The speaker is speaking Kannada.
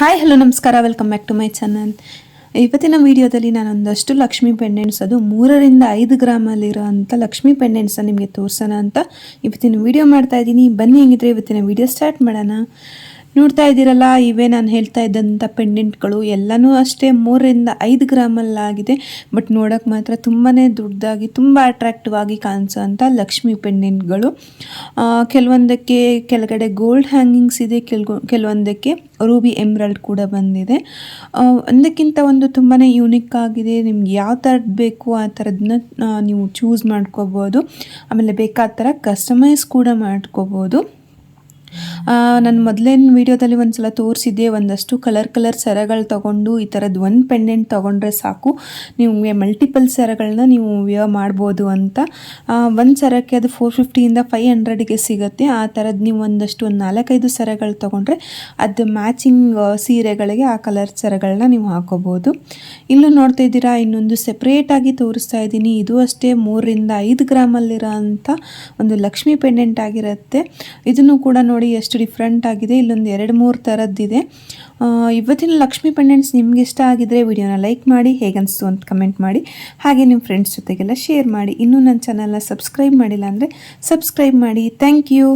ಹಾಯ್ ಹಲೋ ನಮಸ್ಕಾರ. Welcome back to my channel ಇವತ್ತಿನ ವಿಡಿಯೋದಲ್ಲಿ ನಾನು ಒಂದಷ್ಟು ಲಕ್ಷ್ಮಿ ಪೆಂಡೆಂಟ್ಸ್ ಅದು ಮೂರರಿಂದ ಐದು ಗ್ರಾಮಲ್ಲಿರೋ ಅಂಥ ಲಕ್ಷ್ಮಿ ಪೆಂಡೆಂಟ್ಸ್ನ ನಿಮಗೆ ತೋರಿಸೋಣ ಅಂತ ಇವತ್ತಿನ ವಿಡಿಯೋ ಮಾಡ್ತಾ ಇದ್ದೀನಿ. ಬನ್ನಿ ಹೆಂಗಿದ್ರೆ ಇವತ್ತಿನ ವಿಡಿಯೋ ಸ್ಟಾರ್ಟ್ ಮಾಡೋಣ. ನೋಡ್ತಾ ಇದ್ದೀರಲ್ಲ, ಇವೇ ನಾನು ಹೇಳ್ತಾ ಇದ್ದಂಥ ಪೆಂಡೆಂಟ್ಗಳು ಎಲ್ಲನೂ ಅಷ್ಟೇ ಮೂರರಿಂದ ಐದು ಗ್ರಾಮಲ್ಲಾಗಿದೆ. ಬಟ್ ನೋಡೋಕ್ಕೆ ಮಾತ್ರ ತುಂಬಾ ದೊಡ್ಡದಾಗಿ, ತುಂಬ ಅಟ್ರಾಕ್ಟಿವ್ ಆಗಿ ಕಾಣಿಸೋ ಅಂಥ ಲಕ್ಷ್ಮಿ ಪೆಂಡೆಂಟ್ಗಳು ಕೆಲವೊಂದಕ್ಕೆ ಕೆಳಗಡೆ ಗೋಲ್ಡ್ ಹ್ಯಾಂಗಿಂಗ್ಸ್ ಇದೆ ಕೆಲವೊಂದಕ್ಕೆ ರೂಬಿ ಎಮ್ರಲ್ಡ್ ಕೂಡ ಬಂದಿದೆ. ಒಂದಕ್ಕಿಂತ ಒಂದು ತುಂಬಾ ಯೂನಿಕ್ ಆಗಿದೆ. ನಿಮ್ಗೆ ಯಾವ ಥರದ್ದು ಬೇಕು ಆ ಥರದನ್ನ ನೀವು ಚೂಸ್ ಮಾಡ್ಕೋಬೋದು. ಆಮೇಲೆ ಬೇಕಾದ ಥರ ಕಸ್ಟಮೈಸ್ ಕೂಡ ಮಾಡ್ಕೋಬೋದು. ನಾನು ಮೊದಲೇನು ವೀಡಿಯೋದಲ್ಲಿ ಒಂದು ಸಲ ತೋರಿಸಿದ್ದೆ, ಒಂದಷ್ಟು ಕಲರ್ ಕಲರ್ ಸರಗಳು ತೊಗೊಂಡು, ಈ ಥರದ್ದು ಒಂದು ಪೆಂಡೆಂಟ್ ತೊಗೊಂಡ್ರೆ ಸಾಕು. ನಿಮಗೆ ಮಲ್ಟಿಪಲ್ ಸರಗಳನ್ನ ನೀವು ವ್ಯೂ ಮಾಡ್ಬೋದು ಅಂತ. ಒಂದು ಸರಕ್ಕೆ ಅದು ಫೋರ್ ಫಿಫ್ಟಿಯಿಂದ ಫೈವ್ ಹಂಡ್ರೆಡ್ಗೆ ಸಿಗುತ್ತೆ. ಆ ಥರದ್ದು ನೀವು ಒಂದಷ್ಟು ಒಂದು ನಾಲ್ಕೈದು ಸರಗಳು ತೊಗೊಂಡ್ರೆ ಅದು ಮ್ಯಾಚಿಂಗ್ ಸೀರೆಗಳಿಗೆ ಆ ಕಲರ್ ಸರಗಳನ್ನ ನೀವು ಹಾಕೋಬೋದು. ಇಲ್ಲೂ ನೋಡ್ತಾ ಇದ್ದೀರಾ, ಇನ್ನೊಂದು ಸೆಪ್ರೇಟಾಗಿ ತೋರಿಸ್ತಾ ಇದ್ದೀನಿ. ಇದು ಅಷ್ಟೇ ಮೂರರಿಂದ ಐದು ಗ್ರಾಮಲ್ಲಿರೋ ಅಂಥ ಒಂದು ಲಕ್ಷ್ಮಿ ಪೆಂಡೆಂಟ್ ಆಗಿರುತ್ತೆ. ಇದನ್ನು ಕೂಡ ನೋಡಿ ಡಿಫ್ರೆಂಟ್ ಆಗಿದೆ. ಇಲ್ಲೊಂದು ಎರಡು, ಮೂರು ಥರದ್ದಿದೆ. ಇವತ್ತಿನ ಲಕ್ಷ್ಮಿ ಪೆಂಡೆಂಟ್ಸ್ ನಿಮ್ಗೆ ಇಷ್ಟ ಆಗಿದ್ರೆ ವಿಡಿಯೋನ ಲೈಕ್ ಮಾಡಿ ಹೇಗನ್ನಿಸ್ತು ಅಂತ ಕಮೆಂಟ್ ಮಾಡಿ. ಹಾಗೆ ನಿಮ್ಮ ಫ್ರೆಂಡ್ಸ್ ಜೊತೆಗೆಲ್ಲ ಶೇರ್ ಮಾಡಿ. ಇನ್ನೂ ನನ್ನ ಚಾನಲ್ನ ಸಬ್ಸ್ಕ್ರೈಬ್ ಮಾಡಿಲ್ಲ ಅಂದರೆ ಸಬ್ಸ್ಕ್ರೈಬ್ ಮಾಡಿ. Thank you.